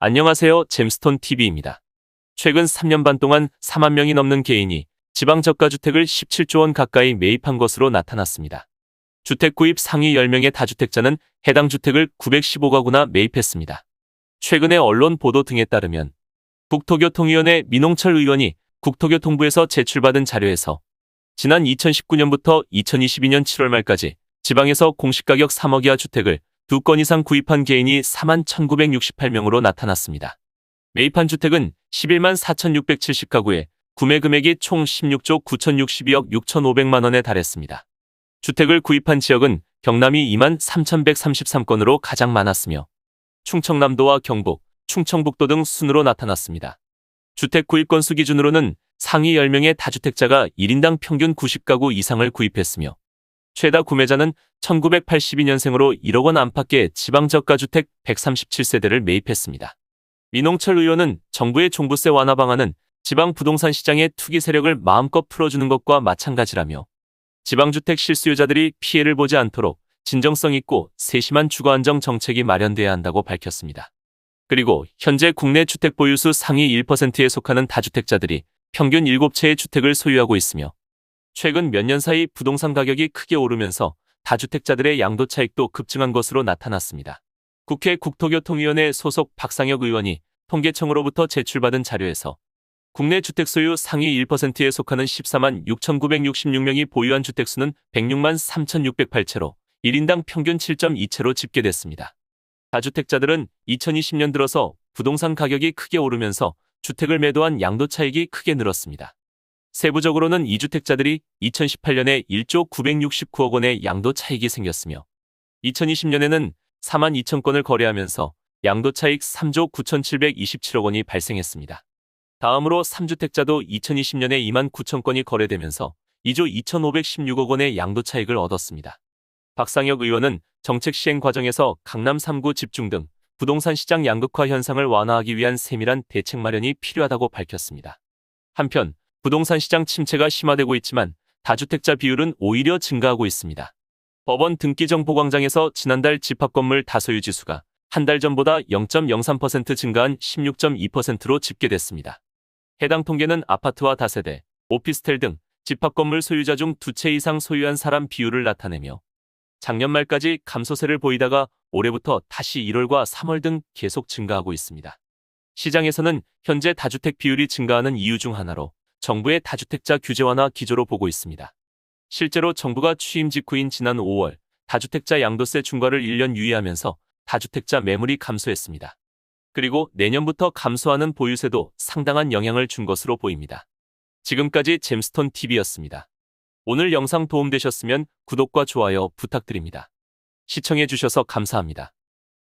안녕하세요. 잼스톤 TV입니다. 최근 3년 반 동안 4만 명이 넘는 개인이 지방 저가주택을 17조 원 가까이 매입한 것으로 나타났습니다. 주택 구입 상위 10명의 다주택자는 해당 주택을 915가구나 매입했습니다. 최근의 언론 보도 등에 따르면 국토교통위원회 민홍철 의원이 국토교통부에서 제출받은 자료에서 지난 2019년부터 2022년 7월 말까지 지방에서 공시가격 3억 이하 주택을 두 건 이상 구입한 개인이 4만 1968명으로 나타났습니다. 매입한 주택은 11만 4670가구에 구매 금액이 총 16조 9062억 6500만 원에 달했습니다. 주택을 구입한 지역은 경남이 2만 3133건으로 가장 많았으며 충청남도와 경북, 충청북도 등 순으로 나타났습니다. 주택 구입 건수 기준으로는 상위 10명의 다주택자가 1인당 평균 90가구 이상을 구입했으며 최다 구매자는 1982년생으로 1억 원 안팎의 지방저가주택 137세대를 매입했습니다. 민홍철 의원은 정부의 종부세 완화 방안은 지방 부동산 시장의 투기 세력을 마음껏 풀어주는 것과 마찬가지라며 지방주택 실수요자들이 피해를 보지 않도록 진정성 있고 세심한 주거 안정 정책이 마련돼야 한다고 밝혔습니다. 그리고 현재 국내 주택 보유수 상위 1%에 속하는 다주택자들이 평균 7채의 주택을 소유하고 있으며 최근 몇 년 사이 부동산 가격이 크게 오르면서 다주택자들의 양도 차익도 급증한 것으로 나타났습니다. 국회 국토교통위원회 소속 박상혁 의원이 통계청으로부터 제출받은 자료에서 국내 주택 소유 상위 1%에 속하는 14만 6,966명이 보유한 주택 수는 106만 3,608채로 1인당 평균 7.2채로 집계됐습니다. 다주택자들은 2020년 들어서 부동산 가격이 크게 오르면서 주택을 매도한 양도 차익이 크게 늘었습니다. 세부적으로는 2주택자들이 2018년에 1조 969억 원의 양도 차익이 생겼으며 2020년에는 4만 2천 건을 거래하면서 양도 차익 3조 9,727억 원이 발생했습니다. 다음으로 3주택자도 2020년에 2만 9천 건이 거래되면서 2조 2,516억 원의 양도 차익을 얻었습니다. 박상혁 의원은 정책 시행 과정에서 강남 3구 집중 등 부동산 시장 양극화 현상을 완화하기 위한 세밀한 대책 마련이 필요하다고 밝혔습니다. 한편 부동산 시장 침체가 심화되고 있지만 다주택자 비율은 오히려 증가하고 있습니다. 법원 등기정보광장에서 지난달 집합건물 다소유 지수가 한 달 전보다 0.03% 증가한 16.2%로 집계됐습니다. 해당 통계는 아파트와 다세대, 오피스텔 등 집합건물 소유자 중 두 채 이상 소유한 사람 비율을 나타내며 작년 말까지 감소세를 보이다가 올해부터 다시 1월과 3월 등 계속 증가하고 있습니다. 시장에서는 현재 다주택 비율이 증가하는 이유 중 하나로 정부의 다주택자 규제 완화 기조로 보고 있습니다. 실제로 정부가 취임 직후인 지난 5월 다주택자 양도세 중과를 1년 유예하면서 다주택자 매물이 감소했습니다. 그리고 내년부터 감소하는 보유세도 상당한 영향을 준 것으로 보입니다. 지금까지 잼스톤 TV였습니다. 오늘 영상 도움되셨으면 구독과 좋아요 부탁드립니다. 시청해주셔서 감사합니다.